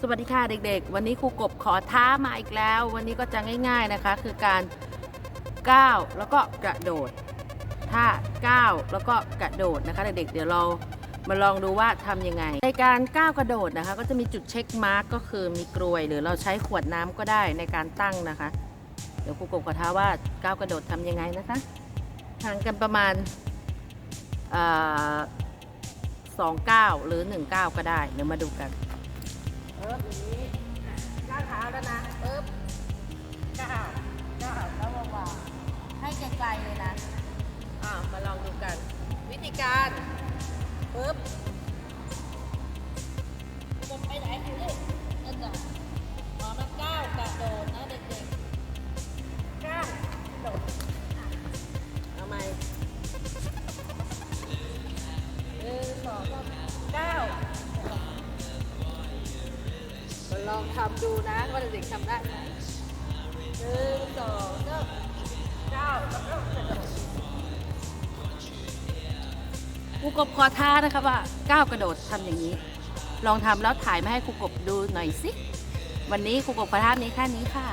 สวัสดีค่ะเด็กๆ วันนี้ครูกบขอท้ามาอีกแล้ว วันนี้ก็จะง่าย ๆนะคะ คือการก้าวแล้วก็กระโดดท่าก้าวแล้วก็กระโดดนะคะเด็กๆเดี๋ยวเรามาลองดูว่าทำยังไง ในการก้าวกระโดดนะคะ ก็จะมีจุดเช็คมาร์กก็คือมีกลวย หรือเราใช้ขวดน้ำก็ได้ในการตั้งนะคะ เดี๋ยวครูกบขอท้าว่าก้าวกระโดดทำยังไงนะคะห่างกันประมาณสองก้าวหรือหนึ่งก้าวก็ได้เดี๋ยวมาดูกัน เอิบอย่างนี้ก้าวเท้าแล้วนะเอิบก้าวก้าวแล้ววางๆให้ไกลๆเลยนะอ่ามาลองดูกัน วิธีการปึ๊บจะไปไหนอยู่นี่นั่นจ้ะพร้อมแล้วก้าวกระโดดนะเด็กๆก้าวกระโดดอะเอาไมหนึ่งสองสาม ลองทำดูนะว่าเด็กๆทำได้ไหมหนึ่งสองสามเก้าแล้วก็กระโดดครูกบขอท้านะคะว่าก้าวกระโดดทำอย่างนี้ ลองทำแล้วถ่ายมาให้ครูกบดูหน่อยสิ วันนี้ครูกบขอท้านี้แค่นี้ค่ะ